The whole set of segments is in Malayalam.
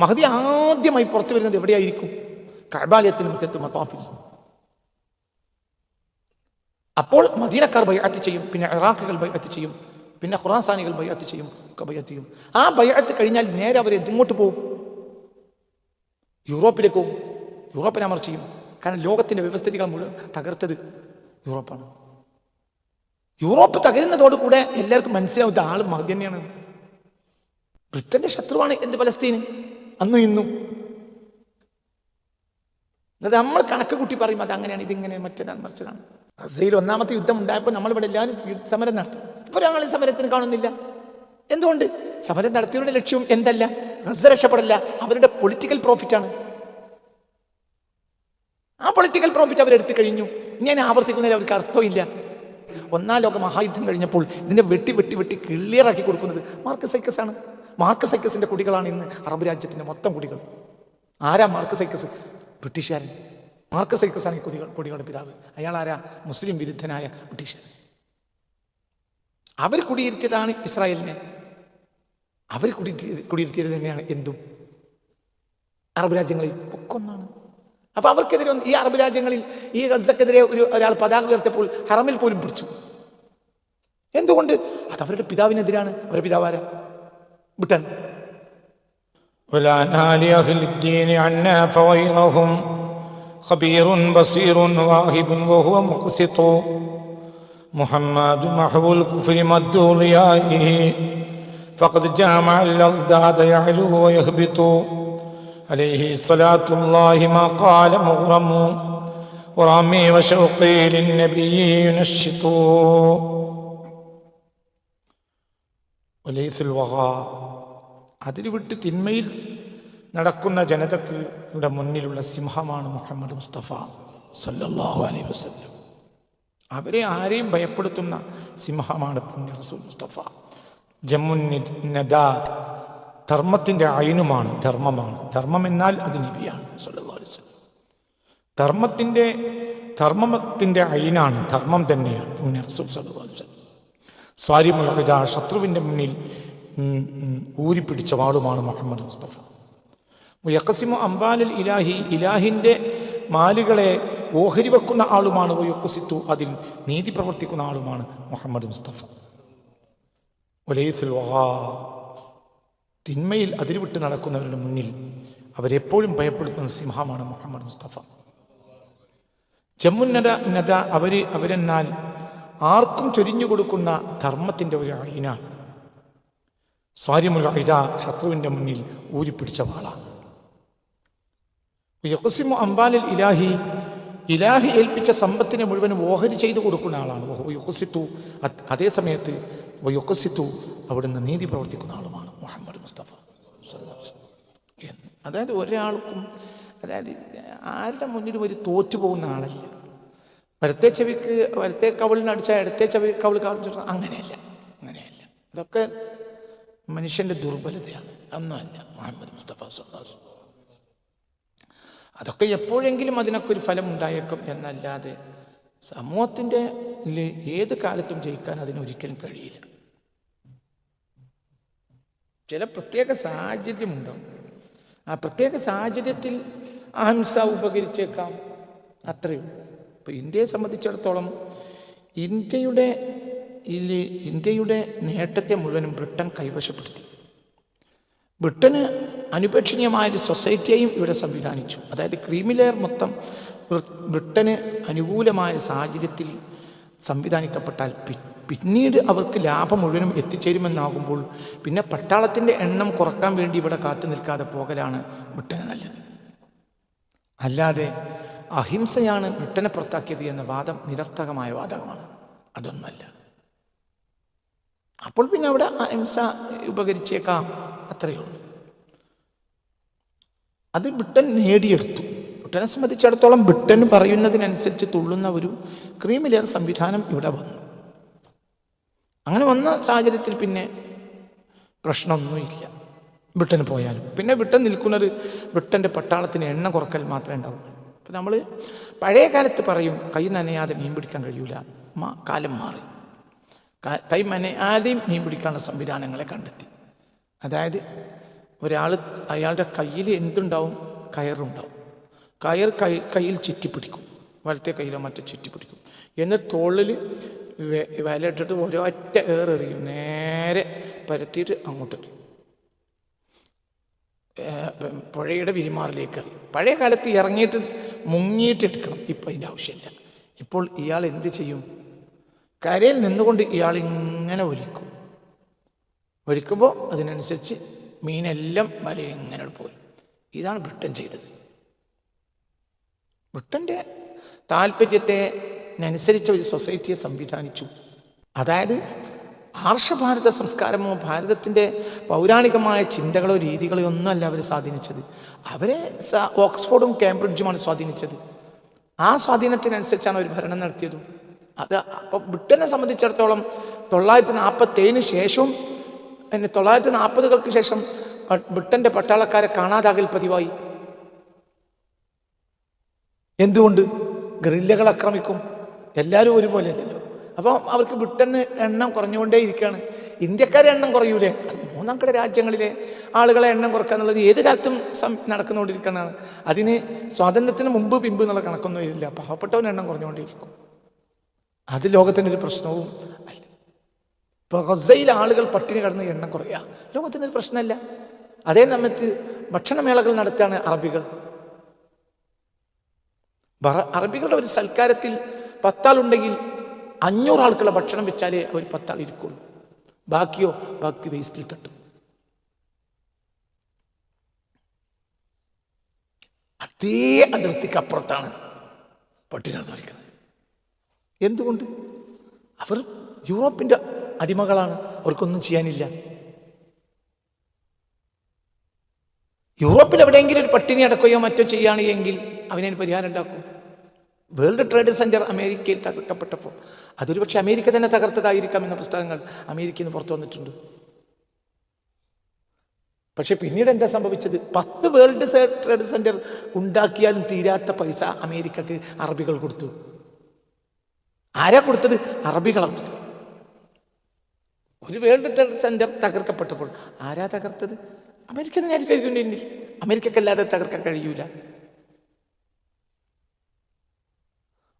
മഹദി ആദ്യമായി പുറത്തു വരുന്നത് എവിടെയായിരിക്കും? കഴബാലയത്തിന് മുറ്റത്ത് മത്താഫിൽ അപ്പോൾ മദീനക്കാർ ബൈഅത്ത് ചെയ്യും പിന്നെ ഇറാഖുകൾ ബൈഅത്ത് ചെയ്യും പിന്നെ ഖുറാസാനികൾ ബൈഅത്ത് ചെയ്യും ഒക്കെ ബൈഅത്ത് ചെയ്യും. ആ ബൈഅത്ത് കഴിഞ്ഞാൽ നേരെ അവർ എന്തിങ്ങോട്ട് പോകും? യൂറോപ്പിലേക്ക് പോകും. യൂറോപ്പിനെ അമർ ചെയ്യും. കാരണം ലോകത്തിന്റെ വ്യവസ്ഥിതികൾ മുഴുവൻ തകർത്തത് യൂറോപ്പാണ്. യൂറോപ്പ് തകരുന്നതോടുകൂടെ എല്ലാവർക്കും മനസ്സിലാവും ഇത് ആൾ മഹദി തന്നെയാണ്. ബ്രിട്ടന്റെ ശത്രുവാണ് എന്ത് പലസ്തീന് അന്നും ഇന്നും. എന്നത് നമ്മൾ കണക്ക് കൂട്ടി പറയും അത് അങ്ങനെയാണ് ഇതിങ്ങനെ മറ്റേതാണ് മറിച്ചതാണ്. ഗസയിൽ ഒന്നാമത്തെ യുദ്ധം ഉണ്ടായപ്പോൾ നമ്മളിവിടെ എല്ലാവരും സമരം നടത്തി. ഇപ്പോൾ ഞങ്ങൾ സമരത്തിന് കാണുന്നില്ല. എന്തുകൊണ്ട്? സമരം നടത്തിയവരുടെ ലക്ഷ്യം എന്തല്ല? ഗസ രക്ഷപ്പെടല്ല. അവരുടെ പൊളിറ്റിക്കൽ പ്രോഫിറ്റ് ആണ്. ആ പൊളിറ്റിക്കൽ പ്രോഫിറ്റ് അവരെടുത്തു കഴിഞ്ഞു. ഞാൻ ആവർത്തിക്കുന്നതിൽ അവർക്ക് അർത്ഥമില്ല. ഒന്നാം ലോക മഹായുദ്ധം കഴിഞ്ഞപ്പോൾ ഇതിനെ വെട്ടി വെട്ടി വെട്ടി ക്ലിയർ ആക്കി കൊടുക്കുന്നത് മാർക്ക് സൈക്കസ് ആണ് മാർക്ക് സൈക്കസിന്റെ കുടികളാണ് ഇന്ന് അറബ് രാജ്യത്തിന്റെ മൊത്തം കുടികൾ. ആരാ മാർക്ക് സൈക്കസ് ബ്രിട്ടീഷുകാരൻ മാർക്ക് സൈക്കസ് ആണ് ഈ കുടികൾ കുടികളുടെ പിതാവ്. അയാൾ ആരാ? മുസ്ലിം വിരുദ്ധനായ ബ്രിട്ടീഷുകാരൻ അവർ കുടിയിരുത്തിയതാണ് ഇസ്രായേലിനെ. അവർ കുടി കുടിയിരുത്തിയത് തന്നെയാണ് എന്തും. അറബ് രാജ്യങ്ങളിൽ ഒക്കെ ഒന്നാണ്. അപ്പൊ അവർക്കെതിരെ ഈ അറബ് രാജ്യങ്ങളിൽ ഈ ഗസക്കെതിരെ ഒരു ഒരാൾ പതാക ഉയർത്തിയപ്പോൾ ഹറമിൽ പോലും പിടിച്ചു. എന്തുകൊണ്ട്? അത് അവരുടെ പിതാവിനെതിരാണ്. അവരുടെ പിതാവാര ബ്രിട്ടൻ ولا نال أهل الدين عنا فغيرهم خبير بصير واهب وهو مقسط محمد محو الكفر مد ضيائه فقد جامع الأضداد يعلو ويهبط عليه صلاة الله ما قال مغرم ورامي وشوقي للنبي ينشط وليث الوغى അതിൽ വിട്ട് തിന്മയിൽ നടക്കുന്ന ജനതക്ക് ഇവിടെ മുന്നിലുള്ള സിംഹമാണ് മുഹമ്മദ് മുസ്തഫ സല്ലാഹു അലൈ വസ്ലം അവരെ ആരെയും ഭയപ്പെടുത്തുന്ന സിംഹമാണ് പുണ്യ റസൂൽ മുസ്തഫ. ജമ്മുൻ നദ ധർമ്മത്തിന്റെ അയിനുമാണ് ധർമ്മമാണ്. ധർമ്മം എന്നാൽ അത് നബിയാണ് സല്ലല്ലാഹു അലൈഹി വസല്ലം. ധർമ്മത്തിന്റെ ധർമ്മത്തിന്റെ അയിനാണ് ധർമ്മം തന്നെയാണ് പുണ്യ റസൂൽ സല്ലല്ലാഹു അലൈഹി വസല്ലം. സ്വാരിമുലഹിത ശത്രുവിന്റെ മുന്നിൽ ഊരിപ്പിടിച്ച വാളുമാണ് മുഹമ്മദ് മുസ്തഫ. യക്കസിമു അംബാലിൽ ഇലാഹി ഇലാഹിന്റെ മാലുകളെ ഓഹരി വെക്കുന്ന ആളുമാണ് യുക്കുസിത്തു അതിൽ നീതി പ്രവർത്തിക്കുന്ന ആളുമാണ് മുഹമ്മദ് മുസ്തഫ. ഒലൈസുൽ വഹാ തിന്മയിൽ അതിരുവിട്ട് നടക്കുന്നവരുടെ മുന്നിൽ അവരെപ്പോഴും ഭയപ്പെടുത്തുന്ന സിംഹമാണ് മുഹമ്മദ് മുസ്തഫ. ജമ്മുന്നത നദ അവർ അവരെന്നാൽ ആർക്കും ചൊരിഞ്ഞു കൊടുക്കുന്ന ധർമ്മത്തിന്റെ ഒരു അയിനാണ് സ്വാര്യമുള്ള ഇട ശത്രുവിന്റെ മുന്നിൽ ഊരിപ്പിടിച്ച വാളാണ് യഖസിമു അംബാലിൽ ഇലാഹി ഇലാഹി ഏൽപ്പിച്ച സമ്പത്തിനെ മുഴുവനും ഓഹരി ചെയ്തു കൊടുക്കുന്ന ആളാണ്. യുക്കസിത്തു അതേ സമയത്ത് യുക്കസിത്തു അവിടുന്ന് നീതി പ്രവർത്തിക്കുന്ന ആളുമാണ് മുഹമ്മദ് മുസ്തഫ. അതായത് ഒരാൾക്കും അതായത് ആരുടെ മുന്നിലും ഒരു തോറ്റു പോകുന്ന ആളല്ല. വലത്തെ ചെവിക്ക് വലത്തെ കവിളിന് അടിച്ചാൽ ഇടത്തെ ചെവി കവിൾ കാണിച്ചു അങ്ങനെയല്ല അങ്ങനെയല്ല. ഇതൊക്കെ മനുഷ്യന്റെ ദുർബലതയാണ്. അന്നല്ല മുഹമ്മദ് മുസ്തഫ വസല്ലം. അതൊക്കെ എപ്പോഴെങ്കിലും അതിനൊക്കെ ഒരു ഫലം ഉണ്ടായേക്കും എന്നല്ലാതെ സമൂഹത്തിന്റെ ഏത് കാലത്തും ജയിക്കാൻ അതിനൊരിക്കലും കഴിയില്ല. ചില പ്രത്യേക സാഹചര്യമുണ്ടാവും ആ പ്രത്യേക സാഹചര്യത്തിൽ അഹിംസ ഉപകരിച്ചേക്കാം. അത്രയും ഇപ്പൊ ഇന്ത്യയെ സംബന്ധിച്ചിടത്തോളം ഇന്ത്യയുടെ ഇതിൽ ഇന്ത്യയുടെ നേട്ടത്തെ മുഴുവനും ബ്രിട്ടൻ കൈവശപ്പെടുത്തി. ബ്രിട്ടന് അനുപേക്ഷണീയമായൊരു സൊസൈറ്റിയെയും ഇവിടെ സംവിധാനിച്ചു. അതായത് ക്രീമിലെയർ മൊത്തം ബ്രി- ബ്രിട്ടന് അനുകൂലമായ സാഹചര്യത്തിൽ സംവിധാനിക്കപ്പെട്ടാൽ പിന്നീട് അവർക്ക് ലാഭം മുഴുവനും എത്തിച്ചേരുമെന്നാകുമ്പോൾ പിന്നെ പട്ടാളത്തിന്റെ എണ്ണം കുറയ്ക്കാൻ വേണ്ടി ഇവിടെ കാത്തു നിൽക്കാതെ പോകലാണ് ബ്രിട്ടന് നല്ലത്. അല്ലാതെ അഹിംസയാണ് ബ്രിട്ടനെ പുറത്താക്കിയത് എന്ന വാദം നിരർത്ഥകമായ വാദമാണ്. അതൊന്നല്ല. അപ്പോൾ പിന്നെ അവിടെ അഹിംസ ഉപകരിച്ചേക്കാം. അത്രയേ ഉള്ളൂ. അത് ബ്രിട്ടൻ നേടിയെടുത്തു. ബ്രിട്ടനെ സംബന്ധിച്ചിടത്തോളം ബ്രിട്ടൻ പറയുന്നതിനനുസരിച്ച് തുള്ളുന്ന ഒരു ക്രീമിലെയർ സംവിധാനം ഇവിടെ വന്നു. അങ്ങനെ വന്ന സാഹചര്യത്തിൽ പിന്നെ പ്രശ്നമൊന്നുമില്ല. ബ്രിട്ടന് പോയാലും. പിന്നെ ബ്രിട്ടൻ നിൽക്കുന്നത് ബ്രിട്ടന്റെ പട്ടാളത്തിന് എണ്ണ കുറക്കൽ മാത്രമേ ഉണ്ടാവുള്ളൂ. അപ്പം നമ്മൾ പഴയ കാലത്ത് പറയും കൈ നനയാതെ മീൻ പിടിക്കാൻ കഴിയൂല. കാലം മാറി. കാ- ആദ്യം മീൻ പിടിക്കാനുള്ള സംവിധാനങ്ങളെ കണ്ടെത്തി. അതായത് ഒരാൾ അയാളുടെ കയ്യിൽ എന്തുണ്ടാവും? കയറുണ്ടാവും. കയർ കൈ കയ്യിൽ ചുറ്റിപ്പിടിക്കും വലത്തെ കയ്യിലോ മറ്റോ ചുറ്റിപ്പിടിക്കും എന്നിട്ട് തോളിൽ വിലയിട്ടിട്ട് ഒരൊറ്റ ഏറെറിയും. നേരെ പരത്തിയിട്ട് അങ്ങോട്ട് എറിയും. പുഴയുടെ വിരിമാറിലേക്ക് എറിയും. പഴയ കാലത്ത് ഇറങ്ങിയിട്ട് മുങ്ങിയിട്ട് എടുക്കണം. ഇപ്പം അതിന്റെ ആവശ്യമില്ല. ഇപ്പോൾ ഇയാൾ എന്ത് ചെയ്യും? കരയിൽ നിന്നുകൊണ്ട് ഇയാൾ ഇങ്ങനെ ഒലിക്കും. ഒലിക്കുമ്പോൾ അതിനനുസരിച്ച് മീനെല്ലാം വലയിൽ ഇങ്ങനെ പോരും. ഇതാണ് ബ്രിട്ടൻ ചെയ്തത്. ബ്രിട്ടന്റെ താല്പര്യത്തെ അനുസരിച്ച ഒരു സൊസൈറ്റിയെ സംവിധാനിച്ചു. അതായത് ആർഷഭാരത സംസ്കാരമോ ഭാരതത്തിന്റെ പൗരാണികമായ ചിന്തകളോ രീതികളോ ഒന്നും അല്ല അവർ സ്വാധീനിച്ചത്. അവരെ ഓക്സ്ഫോർഡും കേംബ്രിഡ്ജുമാണ് സ്വാധീനിച്ചത്. ആ സ്വാധീനത്തിനനുസരിച്ചാണ് അവർ ഭരണം നടത്തിയതും. അത് അപ്പം ബ്രിട്ടനെ സംബന്ധിച്ചിടത്തോളം തൊള്ളായിരത്തി നാൽപ്പത്തേഴിന് ശേഷവും പിന്നെ തൊള്ളായിരത്തി നാൽപ്പതുകൾക്ക് ശേഷം ബ്രിട്ടന്റെ പട്ടാളക്കാരെ കാണാതാകൽ പതിവായി. എന്തുകൊണ്ട്? ഗറില്ലകൾ ആക്രമിക്കും. എല്ലാവരും ഒരുപോലെയല്ലല്ലോ. അപ്പോൾ അവർക്ക് ബ്രിട്ടന് എണ്ണം കുറഞ്ഞുകൊണ്ടേ ഇരിക്കുകയാണ് ഇന്ത്യക്കാരെ എണ്ണം കുറയൂലേ? അത് മൂന്നാം കട രാജ്യങ്ങളിലെ ആളുകളെ എണ്ണം കുറക്കുക എന്നുള്ളത് ഏത് കാലത്തും സം നടക്കുന്നുകൊണ്ടിരിക്കുകയാണ് അതിന് സ്വാതന്ത്ര്യത്തിന് മുമ്പ് പിമ്പ് എന്നുള്ള കണക്കൊന്നും ഇല്ല. പാവപ്പെട്ടവൻ എണ്ണം കുറഞ്ഞുകൊണ്ടേയിരിക്കും. അത് ലോകത്തിന്റെ ഒരു പ്രശ്നവും അല്ല. ഇപ്പോൾ ഗസയിൽ ആളുകൾ പട്ടിണി കടന്ന് എണ്ണം കുറയുക ലോകത്തിന്റെ ഒരു പ്രശ്നമല്ല. അതേ സമയത്ത് ഭക്ഷണമേളകൾ നടത്തുകയാണ് അറബികൾ. അറബികളുടെ ഒരു സൽക്കാരത്തിൽ പത്താളുണ്ടെങ്കിൽ അഞ്ഞൂറ് ആൾക്കുള്ള ഭക്ഷണം വെച്ചാലേ അവർ പത്താൾ ഇരിക്കുള്ളൂ. ബാക്കിയോ ബാക്കി വേസ്റ്റിൽ തട്ടും. അതേ അതിർത്തിക്ക് അപ്പുറത്താണ് പട്ടിണി നടന്നിരിക്കുന്നത് എന്തുകൊണ്ട്? അവർ യൂറോപ്പിന്റെ അടിമകളാണ്. അവർക്കൊന്നും ചെയ്യാനില്ല. യൂറോപ്പിൽ എവിടെയെങ്കിലും ഒരു പട്ടിണി അടക്കുകയോ മറ്റോ ചെയ്യുകയാണ് എങ്കിൽ അവനതിന് പരിഹാരം ഉണ്ടാക്കും. വേൾഡ് ട്രേഡ് സെന്റർ അമേരിക്കയിൽ തകർക്കപ്പെട്ടപ്പോൾ. അതൊരു പക്ഷേ അമേരിക്ക തന്നെ തകർത്തതായിരിക്കാം എന്ന പുസ്തകങ്ങൾ അമേരിക്കയിൽ നിന്ന് പുറത്തു വന്നിട്ടുണ്ട്. പക്ഷെ പിന്നീട് എന്താ സംഭവിച്ചത്? പത്ത് വേൾഡ് ട്രേഡ് സെന്റർ ഉണ്ടാക്കിയാലും തീരാത്ത പൈസ അമേരിക്കക്ക് അറബികൾ കൊടുത്തു. ആരാ കൊടുത്തത്? അറബികളാണ് കൊടുത്തത്. ഒരു വേൾഡ് ട്രേഡ് സെന്റർ തകർക്കപ്പെട്ടപ്പോൾ ആരാ തകർത്തത്? അമേരിക്ക തന്നെയായിരിക്കും കഴിക്കുന്നുണ്ടെങ്കിൽ അമേരിക്കക്കല്ലാതെ തകർക്കാൻ കഴിയൂല.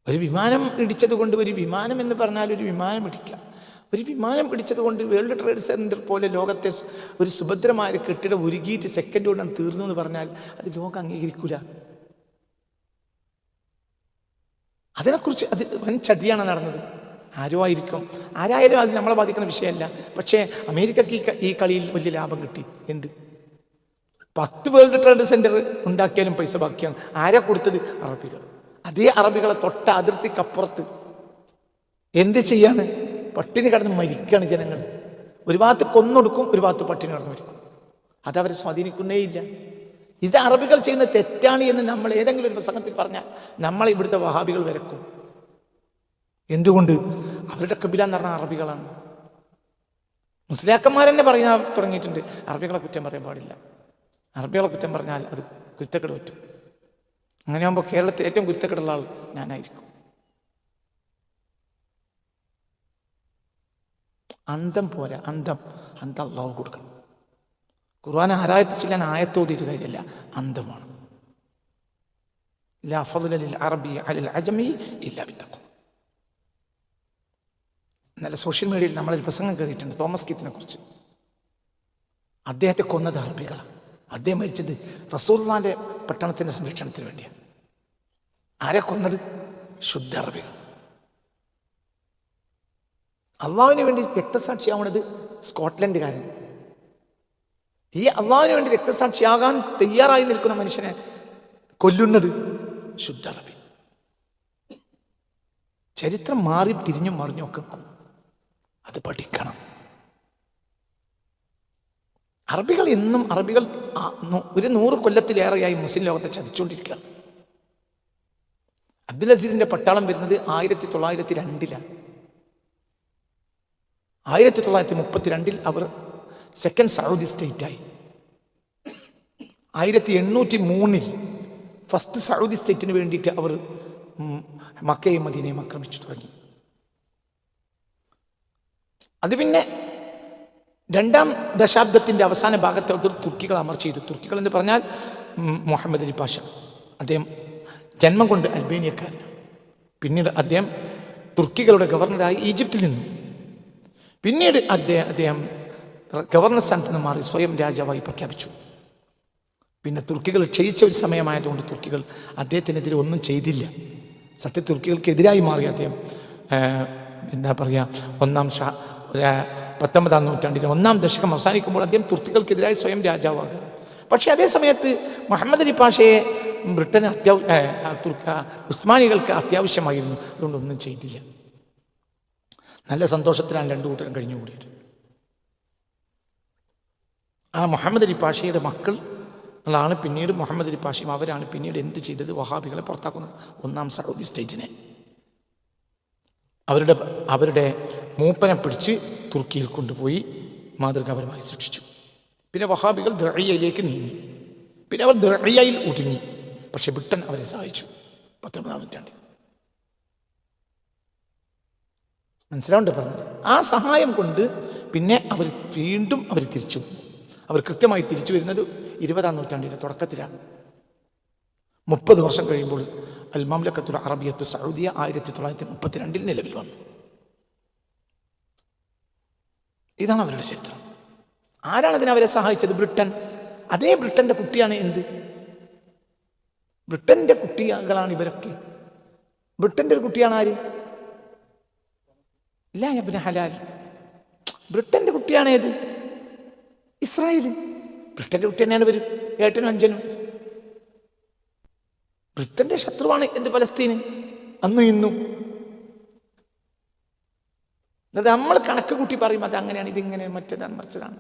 ഒരു വിമാനം ഇടിച്ചത് കൊണ്ട് ഒരു വിമാനം എന്ന് പറഞ്ഞാൽ ഒരു വിമാനം ഇടിക്കാം. ഒരു വിമാനം ഇടിച്ചത് കൊണ്ട് വേൾഡ് ട്രേഡ് സെന്റർ പോലെ ലോകത്തെ ഒരു സുഭദ്രമായ കെട്ടിടം ഒരുക്കിയിട്ട് സെക്കൻഡ് കൊണ്ടാണ് തീർന്നു എന്ന് പറഞ്ഞാൽ അത് ലോകം അംഗീകരിക്കൂല. അതിനെക്കുറിച്ച് അത് വൻ ചതിയാണ് നടന്നത്. ആരോ ആയിരിക്കും ആരായാലും അത് നമ്മളെ ബാധിക്കുന്ന വിഷയമല്ല. പക്ഷേ അമേരിക്കക്ക് ഈ കളിയിൽ വലിയ ലാഭം കിട്ടി. എന്ത്? പത്ത് വേൾഡ് ട്രേഡ് സെന്റർ ഉണ്ടാക്കിയാലും പൈസ ബാക്കിയാണ്. ആരാ കൊടുത്തത്? അറബികൾ. അതേ അറബികളെ തൊട്ട അതിർത്തിക്കപ്പുറത്ത്. എന്ത് ചെയ്യാണ്? പട്ടിണി കടന്ന് മരിക്കുകയാണ് ജനങ്ങൾ. ഒരു ഭാഗത്ത് കൊന്നൊടുക്കും ഒരു ഭാഗത്ത് പട്ടിണി കടന്ന് മരിക്കും. അതവരെ സ്വാധീനിക്കുന്നേയില്ല. ഇത് അറബികൾ ചെയ്യുന്ന തെറ്റാണ് എന്ന് നമ്മൾ ഏതെങ്കിലും ഒരു പ്രസംഗത്തിൽ പറഞ്ഞാൽ നമ്മളെ ഇവിടുത്തെ വഹാബികൾ വരക്കും. എന്തുകൊണ്ട്? അവരുടെ കബില എന്ന് പറഞ്ഞാൽ അറബികളാണ്. മുസ്ലിയാക്കന്മാർ തന്നെ പറയാൻ തുടങ്ങിയിട്ടുണ്ട്. അറബികളെ കുറ്റം പറയാൻ പാടില്ല. അറബികളെ കുറ്റം പറഞ്ഞാൽ അത് കുരുത്തക്കെട് പറ്റും. അങ്ങനെയാകുമ്പോൾ കേരളത്തിൽ ഏറ്റവും കുരുത്തക്കെടുള്ള ആൾ ഞാനായിരിക്കും. അന്തം പോരാ. അന്തം. അന്തം അള്ളാഹു കൊടുക്കണം. ഖുർആൻ ആരായത്തിൽ ചെല്ലാൻ ആയത്തോതിയിട്ട് കാര്യമില്ല അന്തമാണ്. അറബി അലിൽ അജമി ഇല്ല വിത്തക്കും ഇന്നലെ സോഷ്യൽ മീഡിയയിൽ നമ്മളൊരു പ്രസംഗം കയറിയിട്ടുണ്ട് തോമസ് കീത്തിനെ കുറിച്ച്. അദ്ദേഹത്തെ കൊന്നത് അറബികളാണ് അദ്ദേഹം മരിച്ചത് റസൂർദാന്റെ പട്ടണത്തിന്റെ സംരക്ഷണത്തിന് വേണ്ടിയാണ് ആരെ കൊന്നത്? ശുദ്ധ അറബികൾ. അള്ളാവിന് വേണ്ടി രക്തസാക്ഷിയാവണത് സ്കോട്ട്ലൻഡുകാരൻ. ഈ അള്ളാഹുവിന് വേണ്ടി രക്തസാക്ഷിയാകാൻ തയ്യാറായി നിൽക്കുന്ന മനുഷ്യനെ കൊല്ലുന്നത് ശുദ്ധ അറബി ചരിത്രം മാറി തിരിഞ്ഞും മറിഞ്ഞും ഒക്കെ അത് പഠിക്കണം. അറബികൾ എന്നും അറബികൾ ഒരു നൂറ് കൊല്ലത്തിലേറെയായി മുസ്ലിം ലോകത്തെ ചതിച്ചുകൊണ്ടിരിക്കുകയാണ്. അബ്ദുൽ അസീസിന്റെ പട്ടാളം വരുന്നത് ആയിരത്തി തൊള്ളായിരത്തി രണ്ടിലാണ് ആയിരത്തി തൊള്ളായിരത്തി മുപ്പത്തിരണ്ടിൽ അവർ സെക്കൻഡ് സൗദി സ്റ്റേറ്റായി ആയിരത്തി എണ്ണൂറ്റി മൂന്നിൽ ഫസ്റ്റ് സൗദി സ്റ്റേറ്റിന് വേണ്ടിയിട്ട് അവർ മക്കയും മദീനയും ആക്രമിച്ചു തുടങ്ങി. അത് പിന്നെ രണ്ടാം ദശാബ്ദത്തിന്റെ അവസാന ഭാഗത്ത് അവർ തുർക്കികൾ അമർ ചെയ്തു. തുർക്കികൾ എന്ന് പറഞ്ഞാൽ മുഹമ്മദ് അലി പാഷ. അദ്ദേഹം ജന്മം കൊണ്ട് അൽബേനിയക്കാരൻ പിന്നീട് അദ്ദേഹം തുർക്കികളുടെ ഗവർണറായി ഈജിപ്തിൽ നിന്നു. പിന്നീട് അദ്ദേഹം അദ്ദേഹം ഗവർണർ സ്ഥാനത്ത് നിന്ന് മാറി സ്വയം രാജാവായി പ്രഖ്യാപിച്ചു. പിന്നെ തുർക്കികൾ ക്ഷയിച്ച ഒരു സമയമായതുകൊണ്ട് തുർക്കികൾ അദ്ദേഹത്തിനെതിരെ ഒന്നും ചെയ്തില്ല. സത്യ തുർക്കികൾക്കെതിരായി മാറി അദ്ദേഹം എന്താ പറയുക ഒന്നാം ഷാ പത്തൊമ്പതാം നൂറ്റാണ്ടിന്റെ ഒന്നാം ദശകം അവസാനിക്കുമ്പോൾ അദ്ദേഹം തുർക്കികൾക്കെതിരായി സ്വയം രാജാവാകുക. പക്ഷേ അതേ സമയത്ത് മുഹമ്മദ് അലി പാഷയെ ബ്രിട്ടന് അത്യാവ തുർക്ക ഉസ്മാനികൾക്ക് അത്യാവശ്യമായിരുന്നു. അതുകൊണ്ടൊന്നും ചെയ്തില്ല. നല്ല സന്തോഷത്തിലാണ് രണ്ടു കൂട്ടരും കഴിഞ്ഞുകൂടിയത്. ആ മുഹമ്മദ് അലി പാഷയുടെ മക്കൾ ാണ് പിന്നീട് മുഹമ്മദ് അലി പാഷയും അവരാണ് പിന്നീട് എന്ത് ചെയ്തത്? വഹാബികളെ പുറത്താക്കുന്നത്. ഒന്നാം സൗദി സ്റ്റേറ്റിനെ. അവരുടെ അവരുടെ മൂപ്പനെ പിടിച്ച് തുർക്കിയിൽ കൊണ്ടുപോയി മാതൃകാപരമായി ശിക്ഷിച്ചു പിന്നെ വഹാബികൾ ദ്രഴയയിലേക്ക് നീങ്ങി. പിന്നെ അവർ ദ്രഴയയിൽ ഒതുങ്ങി. പക്ഷെ ബ്രിട്ടൻ അവരെ സഹായിച്ചു. പത്തൊമ്പതാം നൂറ്റാണ്ടിൽ. മനസ്സിലാവുണ്ട് പറഞ്ഞത്? ആ സഹായം കൊണ്ട് പിന്നെ അവർ വീണ്ടും അവർ തിരിച്ചു വന്നു. അവർ കൃത്യമായി തിരിച്ചു വരുന്നത് ഇരുപതാം നൂറ്റാണ്ടിന്റെ തുടക്കത്തിലാണ്. മുപ്പത് വർഷം കഴിയുമ്പോൾ അൽ മംലക്കത്തുൽ അറബിയത്ത് സൗദിയ ആയിരത്തി തൊള്ളായിരത്തി മുപ്പത്തിരണ്ടിൽ നിലവിൽ വന്നു. ഇതാണ് അവരുടെ ചരിത്രം. ആരാണ് അതിനെ അവരെ സഹായിച്ചത്? ബ്രിട്ടൻ. അതേ ബ്രിട്ടന്റെ കുട്ടിയാണ് എന്ത്? ബ്രിട്ടന്റെ കുട്ടികളാണ് ഇവരൊക്കെ. ബ്രിട്ടന്റെ ഒരു കുട്ടിയാണ് ആര്? ഇല്ല ഹലാൽ. ബ്രിട്ടന്റെ കുട്ടിയാണ് ഏത്? ഇസ്രായേൽ ബ്രിട്ടന്റെ കുട്ടി തന്നെയാണ് വരും ഏട്ടനും അഞ്ചനും. ബ്രിട്ടന്റെ ശത്രുവാണ് എന്ത് പലസ്തീന് അന്നും ഇന്നും. എന്നിട്ട് നമ്മൾ കണക്ക് കൂട്ടി പറയും അത് അങ്ങനെയാണ് ഇതിങ്ങനെ മറ്റേതാണ് മറിച്ചതാണ്.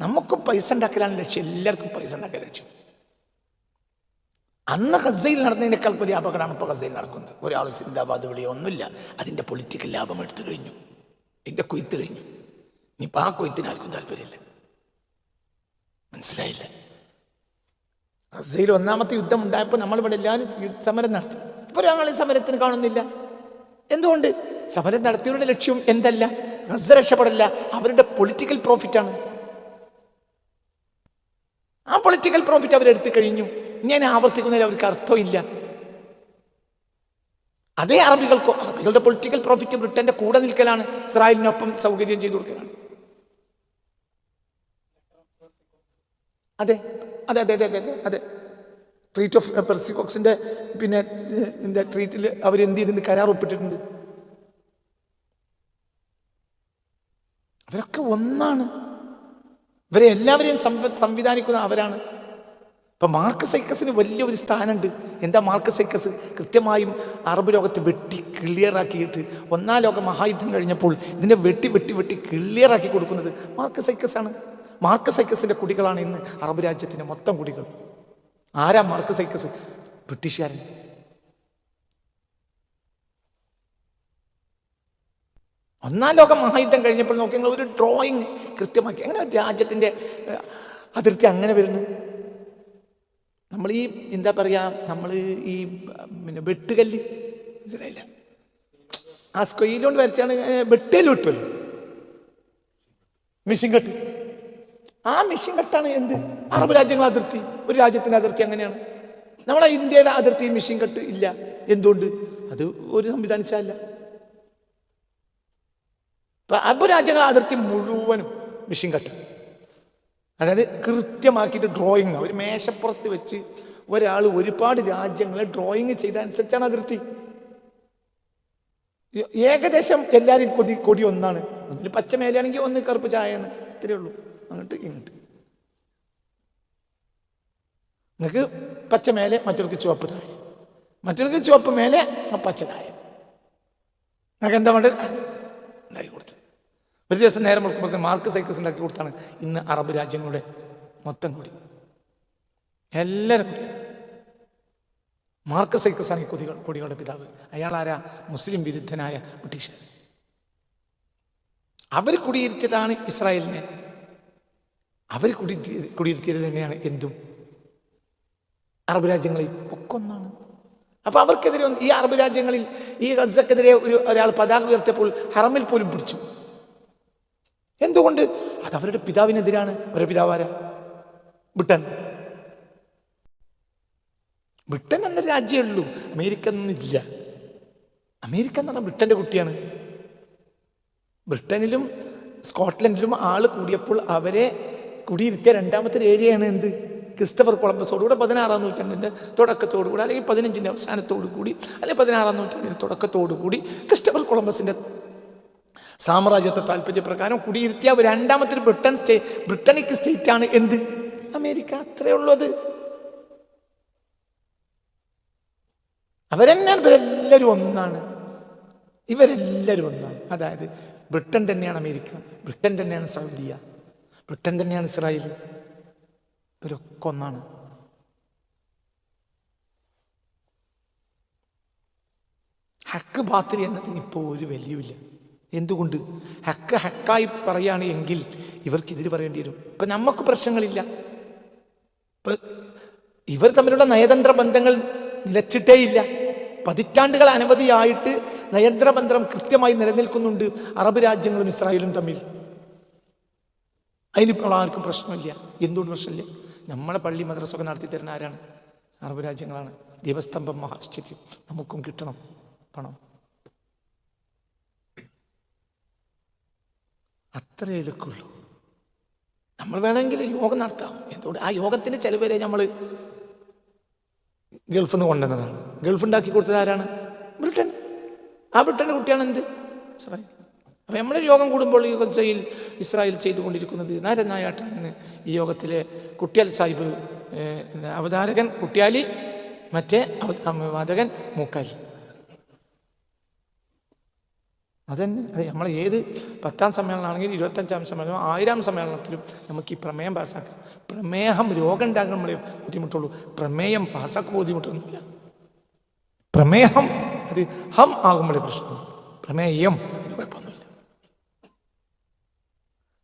നമുക്ക് പൈസ ഉണ്ടാക്കലാണ് ലക്ഷ്യം എല്ലാവർക്കും പൈസ ഉണ്ടാക്കാൻ ലക്ഷ്യം. അന്ന് ഗസയിൽ നടന്നതിനേക്കാൾ വലിയ അപകടമാണ് ഇപ്പോൾ ഗസയിൽ നടക്കുന്നത്. ഒരാൾ സിന്ദാബാദ് വിളിയോ ഒന്നുമില്ല. അതിന്റെ പൊളിറ്റിക്കൽ ലാഭം എടുത്തു കഴിഞ്ഞു. എന്റെ കൊയ്ത്ത് കഴിഞ്ഞു. ഇനിയിപ്പോൾ ആ കൊയ്ത്തിന് ആർക്കും താല്പര്യമില്ല. മനസ്സിലായില്ല? ഗസയിൽ ഒന്നാമത്തെ യുദ്ധം ഉണ്ടായപ്പോൾ നമ്മളിവിടെ എല്ലാവരും സമരം നടത്തി. ഇപ്പോൾ ഞങ്ങൾ സമരത്തിന് കാണുന്നില്ല. എന്തുകൊണ്ട്? സമരം നടത്തിയവരുടെ ലക്ഷ്യം എന്തല്ല? ഗസ രക്ഷപ്പെടല്ല. അവരുടെ പൊളിറ്റിക്കൽ പ്രോഫിറ്റാണ്. ആ പൊളിറ്റിക്കൽ പ്രോഫിറ്റ് അവരെടുത്തു കഴിഞ്ഞു. ഞാൻ ആവർത്തിക്കുന്നതിൽ അവർക്ക് അർത്ഥമില്ല. അതേ അറബികൾക്കോ അറബികളുടെ പൊളിറ്റിക്കൽ പ്രോഫിറ്റ് ബ്രിട്ടന്റെ കൂടെ നിൽക്കലാണ് ഇസ്രായേലിനൊപ്പം സൗകര്യം ചെയ്തു കൊടുക്കലാണ്. അതെ അതെ അതെ അതെ അതെ അതെ ട്രീറ്റ് ഓഫ് പെർസിക്കോക്സിന്റെ പിന്നെ എന്താ ട്രീറ്റിൽ അവർ എന്ത് ചെയ്തിട്ടുണ്ട്? കരാർ ഒപ്പിട്ടിട്ടുണ്ട്. അവരൊക്കെ ഒന്നാണ്. ഇവരെ എല്ലാവരെയും സംവിധാനിക്കുന്ന അവരാണ്. ഇപ്പൊ മാർക്ക് സൈക്കസിന് വലിയൊരു സ്ഥാനമുണ്ട്. എന്താ മാർക്ക് സൈക്കസ് കൃത്യമായും അറബ് ലോകത്ത് വെട്ടി ക്ലിയറാക്കിയിട്ട് ഒന്നാം ലോക മഹായുദ്ധം കഴിഞ്ഞപ്പോൾ ഇതിനെ വെട്ടി വെട്ടി വെട്ടി ക്ലിയറാക്കി കൊടുക്കുന്നത് മാർക്ക് സൈക്കസാണ് മാർക്ക് സൈക്കസിന്റെ കുടികളാണ് ഇന്ന് അറബ് രാജ്യത്തിന്റെ മൊത്തം കുടികൾ. ആരാ മാർക്ക് സൈക്കസ് ബ്രിട്ടീഷുകാരൻ. ഒന്നാം ലോക മഹായുദ്ധം കഴിഞ്ഞപ്പോൾ നോക്കിയെങ്കിൽ ഒരു ഡ്രോയിങ് കൃത്യമാക്കി. അങ്ങനെ രാജ്യത്തിന്റെ അതിർത്തി അങ്ങനെ വരുന്നത് നമ്മൾ ഈ എന്താ പറയുക നമ്മൾ ഈ പിന്നെ വെട്ടുകല്ല്. മനസ്സിലായില്ല? ആ സ്കൊയിലുകൊണ്ട് വരച്ചാണ് വെട്ടുകല്ല് വെട്ടുമല്ലോ മിഷിൻ കെട്ട്. ആ മിഷിൻ കെട്ടാണ് എന്ത്? അറബ് രാജ്യങ്ങൾ അതിർത്തി. ഒരു രാജ്യത്തിന്റെ അതിർത്തി അങ്ങനെയാണ്. നമ്മളെ ഇന്ത്യയുടെ അതിർത്തി മിഷിൻ കെട്ട് ഇല്ല. എന്തുകൊണ്ട്? അത് ഒരു സംവിധാനിച്ചല്ല അപ്പൊ അറബ് രാജ്യങ്ങളെ അതിർത്തി മുഴുവനും മിഷിൻ കട്ട് അതായത് കൃത്യമാക്കിയിട്ട് ഡ്രോയിങ് ഒരു മേശപ്പുറത്ത് വെച്ച് ഒരാൾ ഒരുപാട് രാജ്യങ്ങളെ ഡ്രോയിങ് ചെയ്ത അനുസരിച്ചാണ് അതിർത്തി ഏകദേശം എല്ലാവരും കൊതി കൊടി ഒന്നാണ്. ഒന്നിൽ പച്ച മേലെയാണെങ്കിൽ ഒന്ന് കറുപ്പ് ചായയാണ്. ഇത്രയേ ഉള്ളൂ. അങ്ങോട്ട് ഇങ്ങോട്ട്. നിങ്ങൾക്ക് പച്ചമേലെ മേലെ മറ്റവർക്ക് ചുവപ്പ് താഴെ. മറ്റൊരു ചുവപ്പ് മേലെ പച്ച താഴെ. നിങ്ങൾക്ക് എന്താ വേണ്ടത്? കൊടുത്തത്. ഒരു ദിവസം നേരം കൊടുക്കുമ്പോൾ മാർക്ക് സൈക്കിൾസ് ഉണ്ടാക്കി കൊടുത്താണ് ഇന്ന് അറബ് രാജ്യങ്ങളുടെ മൊത്തം കൂടി. എല്ലാവരും കൂടി. മാർക്ക് സൈക്കിൾസാണ് ഈ കൊതികൾ കൊടികളുടെ പിതാവ്. അയാൾ ആരാ മുസ്ലിം വിരുദ്ധനായ ബ്രിട്ടീഷുകാർ. അവർ കുടിയിരുത്തിയതാണ് ഇസ്രായേലിനെ. അവർ കുടി കുടിയിരുത്തിയത് തന്നെയാണ് എന്തും. അറബ് രാജ്യങ്ങളിൽ ഒക്കെ ഒന്നാണ്. അപ്പൊ അവർക്കെതിരെ ഈ അറബ് രാജ്യങ്ങളിൽ ഈ ഗസക്കെതിരെ ഒരു ഒരാൾ പതാക ഉയർത്തിയപ്പോൾ ഹറമിൽ പോലും പിടിച്ചു. എന്തുകൊണ്ട്? അത് അവരുടെ പിതാവിനെതിരാണ്. അവരുടെ പിതാവാര ബ്രിട്ടൻ. ബ്രിട്ടൻ എന്ന രാജ്യമേ ഉള്ളൂ. അമേരിക്ക എന്നില്ല അമേരിക്ക എന്ന് പറഞ്ഞാൽ ബ്രിട്ടന്റെ കുട്ടിയാണ്. ബ്രിട്ടനിലും സ്കോട്ട്ലൻഡിലും ആൾ കൂടിയപ്പോൾ അവരെ കുടിയിരുത്തിയ രണ്ടാമത്തെ ഏരിയയാണ് എന്ത്? ക്രിസ്റ്റഫർ കൊളംബസോടുകൂടെ പതിനാറാം നൂറ്റാണ്ടിന്റെ തുടക്കത്തോടുകൂടി അല്ലെങ്കിൽ പതിനഞ്ചിന്റെ അവസാനത്തോടു കൂടി അല്ലെങ്കിൽ പതിനാറാം നൂറ്റാണ്ടിന്റെ തുടക്കത്തോടു കൂടി ക്രിസ്റ്റഫർ കൊളംബസിന്റെ സാമ്രാജ്യത്തെ താല്പര്യപ്രകാരം കുടിയിരുത്തിയ രണ്ടാമത്തെ ബ്രിട്ടൻ സ്റ്റേ ബ്രിട്ടനിക് സ്റ്റേറ്റ് ആണ് എന്ത്? അമേരിക്ക. അത്രേ ഉള്ളത് അവരെന്നെ ഇവരെല്ലാവരും ഒന്നാണ്. ഇവരെല്ലാവരും ഒന്നാണ്. അതായത് ബ്രിട്ടൻ തന്നെയാണ് അമേരിക്ക. ബ്രിട്ടൻ തന്നെയാണ് സൗദിയ. ബ്രിട്ടൻ തന്നെയാണ് ഇസ്രായേൽ. ഇവരൊക്കെ ഒന്നാണ്. ഹക്ക് ബാത്തിരി എന്നതിന് ഇപ്പോൾ ഒരു വിലയുമില്ല എന്തുകൊണ്ട്? ഹക്ക് ഹക്കായി പറയുകയാണ് എങ്കിൽ ഇവർക്ക് ഇതിൽ പറയേണ്ടി വരും. ഇപ്പൊ നമുക്ക് പ്രശ്നങ്ങളില്ല. ഇപ്പൊ ഇവർ തമ്മിലുള്ള നയതന്ത്ര ബന്ധങ്ങൾ നിലച്ചിട്ടേയില്ല. പതിറ്റാണ്ടുകൾ അനവധിയായിട്ട് നയതന്ത്രബന്ധം കൃത്യമായി നിലനിൽക്കുന്നുണ്ട് അറബ് രാജ്യങ്ങളും ഇസ്രായേലും തമ്മിൽ. അതിനിപ്പോൾ ആർക്കും പ്രശ്നമില്ല. എന്തുകൊണ്ട് പ്രശ്നമില്ല? നമ്മളെ പള്ളി മദ്രസൊക്കെ നടത്തി തരുന്ന ആരാണ്? അറബ് രാജ്യങ്ങളാണ്. ദീപസ്തംഭം മഹാശ്ചര്യം. നമുക്കും കിട്ടണം പണം. അത്രയേ എടുക്കുള്ളൂ നമ്മൾ വേണമെങ്കിൽ യോഗം നടത്താം. എന്തുകൊണ്ട്? ആ യോഗത്തിന് ചിലവരെ നമ്മൾ ഗൾഫിൽ നിന്ന് കൊണ്ടുവന്നതാണ്. ഗൾഫ് ഉണ്ടാക്കി കൊടുത്തത് ആരാണ്? ബ്രിട്ടൻ. ആ ബ്രിട്ടന്റെ കുട്ടിയാണ് എന്ത്? ഇസ്രായേൽ. അപ്പം നമ്മൾ യോഗം കൂടുമ്പോൾ ഈ ഇസ്രായേൽ ചെയ്തുകൊണ്ടിരിക്കുന്നത് നാരനായാട്ടാണ് ഈ യോഗത്തിലെ കുട്ടിയാൽ സാഹിബ് അവതാരകൻ കുട്ടിയാലി മറ്റേ അവതാരകൻ മൂക്കാലി. അതന്നെ. അതെ നമ്മൾ ഏത് പത്താം സമ്മേളനമാണെങ്കിലും ഇരുപത്തഞ്ചാം സമ്മേളനം ആയിരം സമ്മേളനത്തിലും നമുക്ക് ഈ പ്രമേയം പാസ്സാക്കാം. പ്രമേഹം രോഗം ഉണ്ടാകുമ്പോഴേ ബുദ്ധിമുട്ടുള്ളൂ. പ്രമേയം പാസ്സാക്കുമ്പോൾ ബുദ്ധിമുട്ടൊന്നുമില്ല. പ്രമേഹം അത് ഹം ആകുമ്പോഴേ പ്രശ്നം പ്രമേയം അതിന് കുഴപ്പമൊന്നുമില്ല.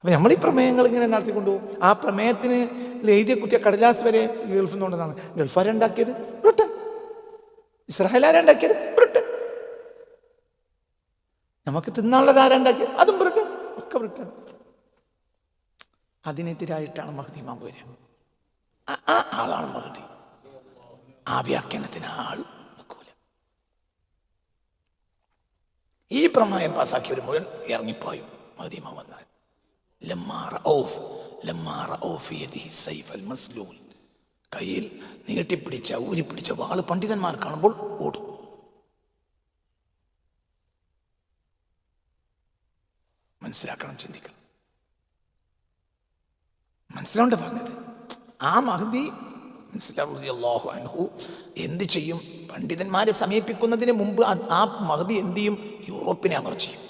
അപ്പൊ നമ്മൾ ഈ പ്രമേയങ്ങൾ ഇങ്ങനെ നടത്തിക്കൊണ്ടുപോകും. ആ പ്രമേയത്തിന് എഴുതിയ കുത്തിയ കടലാസ് വരെ ഗൾഫിൽ നിന്നുകൊണ്ടതാണ്. ഗൾഫ് ആരുണ്ടാക്കിയത്? ബ്രിട്ടൻ. ബ്രിട്ടൻ നമുക്ക് തിന്നാനുള്ളത് ആരുണ്ടാക്കിയത് അതും ബ്രിട്ടൻ ഒക്കെ ബ്രിട്ടൻ അതിനെതിരായിട്ടാണ് മഹദി മാമ്പ് വരിക. ആ- ആളാണ് മഹദി. ആ വ്യാഖ്യാനത്തിന് ആൾ നിൽക്കൂല. ഈ പ്രമേയം പാസ്സാക്കിയവർ മുഴുവൻ ഇറങ്ങിപ്പോയും മഹദി മാം വന്നാൽ. കയ്യിൽ നീട്ടിപ്പിടിച്ച ഊരിപ്പിടിച്ച വാൾ പണ്ഡിതന്മാർ കാണുമ്പോൾ ഓടും. മനസ്സിലാക്കണം ചിന്തിക്കണം. മനസ്സിലാണ്ട് പറഞ്ഞത്? ആ മഹദി മനസ്സിലാഹു അൻഹു എന്ത് ചെയ്യും? പണ്ഡിതന്മാരെ സമീപിക്കുന്നതിന് മുമ്പ് ആ- മഹദി എന്ത് ചെയ്യും? യൂറോപ്പിനെ അമർ ചെയ്യും.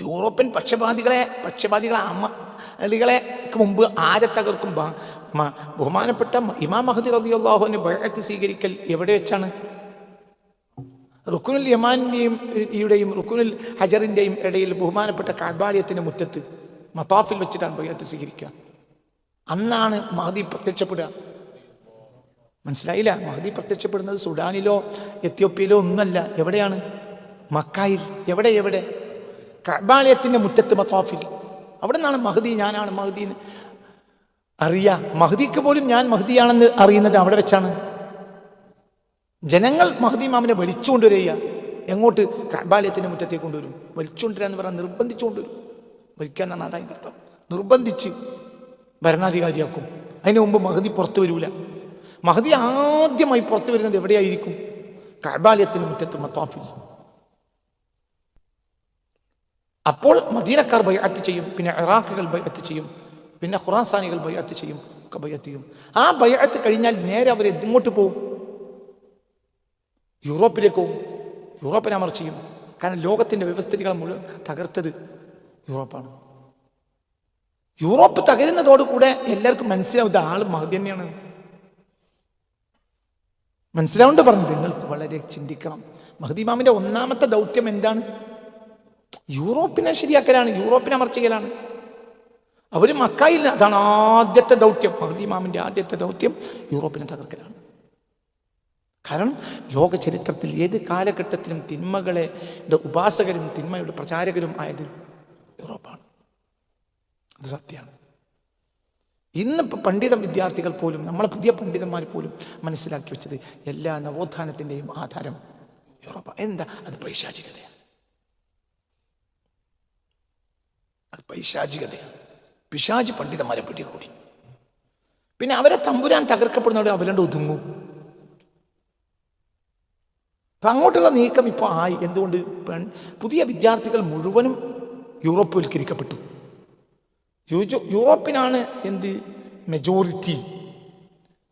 യൂറോപ്യൻ പക്ഷപാതികളെ പക്ഷപാതികളെ അമളികളെ മുമ്പ് ആരെ തകർക്കും? ബഹുമാനപ്പെട്ട ഇമാം മഹദി റബിയുള്ളാഹുവിന് ബഴത്ത് സ്വീകരിക്കൽ എവിടെ വെച്ചാണ്? റുക്കുനുൽ യമാനിന്റെയും ഇയുടെയും റുക്കുനുൽ ഹജറിന്റെയും ഇടയിൽ ബഹുമാനപ്പെട്ട കാബാലയത്തിന്റെ മുറ്റത്ത് മതാഫിൽ വെച്ചിട്ടാണ് ബയ്യത്ത് സ്വീകരിക്കുക. അന്നാണ് മഹദി പ്രത്യക്ഷപ്പെടുക. മനസ്സിലായില്ല? മഹദി പ്രത്യക്ഷപ്പെടുന്നത് സുഡാനിലോ എത്യോപ്യയിലോ ഒന്നല്ല എവിടെയാണ്? മക്കായിൽ. എവിടെ എവിടെ? കബാലയത്തിന്റെ മുറ്റത്ത് മതാഫിൽ. അവിടെ നിന്നാണ് മഹദി ഞാനാണ് മഹദി അറിയാ മഹദിക്ക് പോലും ഞാൻ മഹദിയാണെന്ന് അറിയുന്നത് അവിടെ വെച്ചാണ്. ജനങ്ങൾ മഹദി മാമിനെ വലിച്ചുകൊണ്ടുവരിക. എങ്ങോട്ട് കബാലയത്തിന്റെ മുറ്റത്തേക്ക് കൊണ്ടുവരും. വലിച്ചുകൊണ്ടുവരിക എന്ന് പറഞ്ഞാൽ നിർബന്ധിച്ചുകൊണ്ടുവരും വലിക്കുക എന്നാണ് അതായത് അർത്ഥം നിർബന്ധിച്ച് ഭരണാധികാരിയാക്കും. അതിനു മുമ്പ് മഹദി പുറത്തു വരില്ല മഹദി ആദ്യമായി പുറത്തു വരുന്നത് എവിടെയായിരിക്കും? കബാലയത്തിന് മുറ്റത്ത് മത്താഫിൽ. അപ്പോൾ മദീനക്കാർ ബൈഅത്ത് ചെയ്യും. പിന്നെ ഇറാഖുകൾ ബൈഅത്ത് ചെയ്യും. പിന്നെ ഖുറാസാനികൾ ബൈഅത്ത് ചെയ്യും. ഒക്കെ ബൈഅത്ത് ചെയ്യും. ആ ബൈഅത്ത് കഴിഞ്ഞാൽ നേരെ അവർ എങ്ങോട്ട് പോകും? യൂറോപ്പിലേക്ക് യൂറോപ്പിനെ അമർ ചെയ്യും. കാരണം ലോകത്തിന്റെ വ്യവസ്ഥിതികൾ മുഴുവൻ തകർത്തത് യൂറോപ്പാണ്. യൂറോപ്പ് തകരുന്നതോടുകൂടെ എല്ലാവർക്കും മനസ്സിലാവും ഇത് ആൾ മഹതി തന്നെയാണ്. മനസ്സിലാവുണ്ട് പറഞ്ഞത് നിങ്ങൾ വളരെ ചിന്തിക്കണം. മഹദിമാമിന്റെ ഒന്നാമത്തെ ദൗത്യം എന്താണ്? യൂറോപ്പിനെ ശരിയാക്കലാണ് യൂറോപ്പിനെ അമർച്ചയിലാണ് അവർ മക്കായിൽ അതാണ് ആദ്യത്തെ ദൗത്യം. മഹദിമാമിന്റെ ആദ്യത്തെ ദൗത്യം യൂറോപ്പിനെ തകർക്കലാണ്. കാരണം ലോക ചരിത്രത്തിൽ ഏത് കാലഘട്ടത്തിലും തിന്മകളെ ഉപാസകരും തിന്മയുടെ പ്രചാരകരും ആയത് യൂറോപ്പാണ്. അത് സത്യമാണ്. ഇന്നിപ്പോൾ പണ്ഡിത വിദ്യാർത്ഥികൾ പോലും നമ്മളെ പുതിയ പണ്ഡിതന്മാർ പോലും മനസ്സിലാക്കി വെച്ചത് എല്ലാ നവോത്ഥാനത്തിന്റെയും ആധാരം യൂറോപ്പ. എന്താ? അത് പൈശാചികതയാണ്. അത് പൈശാചികതയാണ്. പിശാചി പണ്ഡിതന്മാരെ പിടികൂടി. പിന്നെ അവരെ തമ്പുരാൻ തകർക്കപ്പെടുന്നവരെ അവരുടെ ഒതുങ്ങും. അപ്പം അങ്ങോട്ടുള്ള നീക്കം ഇപ്പോൾ ആയി. എന്തുകൊണ്ട്? പെൺ പുതിയ വിദ്യാർത്ഥികൾ മുഴുവനും യൂറോപ്പ്വൽക്കരിക്കപ്പെട്ടു യൂറോപ്പിനാണ് എന്ത്? മെജോറിറ്റി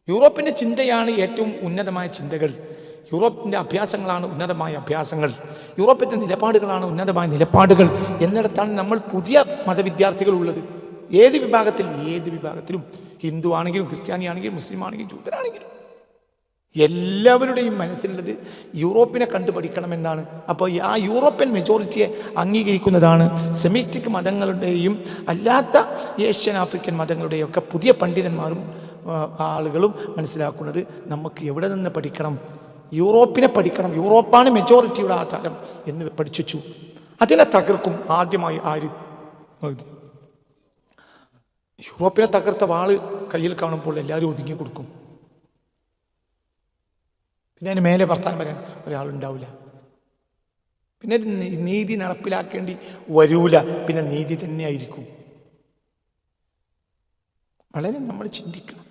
യൂറോപ്പിന്റെ ചിന്തയാണ് ഏറ്റവും ഉന്നതമായ ചിന്തകൾ. യൂറോപ്പിന്റെ അഭ്യാസങ്ങളാണ് ഉന്നതമായ അഭ്യാസങ്ങൾ. യൂറോപ്പിന്റെ നിലപാടുകളാണ് ഉന്നതമായ നിലപാടുകൾ. എന്നിടത്താണ് നമ്മൾ പുതിയ മതവിദ്യാർത്ഥികൾ ഉള്ളത്. ഏത് വിഭാഗത്തിൽ? ഏത് വിഭാഗത്തിലും ഹിന്ദു ആണെങ്കിലും ക്രിസ്ത്യാനി ആണെങ്കിലും മുസ്ലിം ആണെങ്കിലും ജൂതനാണെങ്കിലും എല്ലാവരുടെയും മനസ്സിലുള്ളത് യൂറോപ്പിനെ കണ്ടു പഠിക്കണമെന്നാണ് അപ്പോൾ ആ യൂറോപ്യൻ മെജോറിറ്റിയെ അംഗീകരിക്കുന്നതാണ്. സെമിറ്റിക് മതങ്ങളുടെയും അല്ലാത്ത ഏഷ്യൻ ആഫ്രിക്കൻ മതങ്ങളുടെയും ഒക്കെ പുതിയ പണ്ഡിതന്മാരും ആളുകളും മനസ്സിലാക്കുന്നത് നമുക്ക് എവിടെ നിന്ന് പഠിക്കണം? യൂറോപ്പിനെ പഠിക്കണം. യൂറോപ്പാണ് മെജോറിറ്റിയുടെ ആധാരം എന്ന് പഠിച്ചു. അതിനെ തകർക്കും ആദ്യമായി ആര്. യൂറോപ്പിനെ തകർത്ത വാൾ കയ്യിൽ കാണുമ്പോൾ എല്ലാവരും ഒതുങ്ങി കൊടുക്കും. പിന്നെ അതിന് മേലെ വർത്താനം പറയാൻ ഒരാളുണ്ടാവില്ല പിന്നെ നീതി നടപ്പിലാക്കേണ്ടി വരൂല. പിന്നെ നീതി തന്നെയായിരിക്കും. വളരെ നമ്മൾ ചിന്തിക്കണം.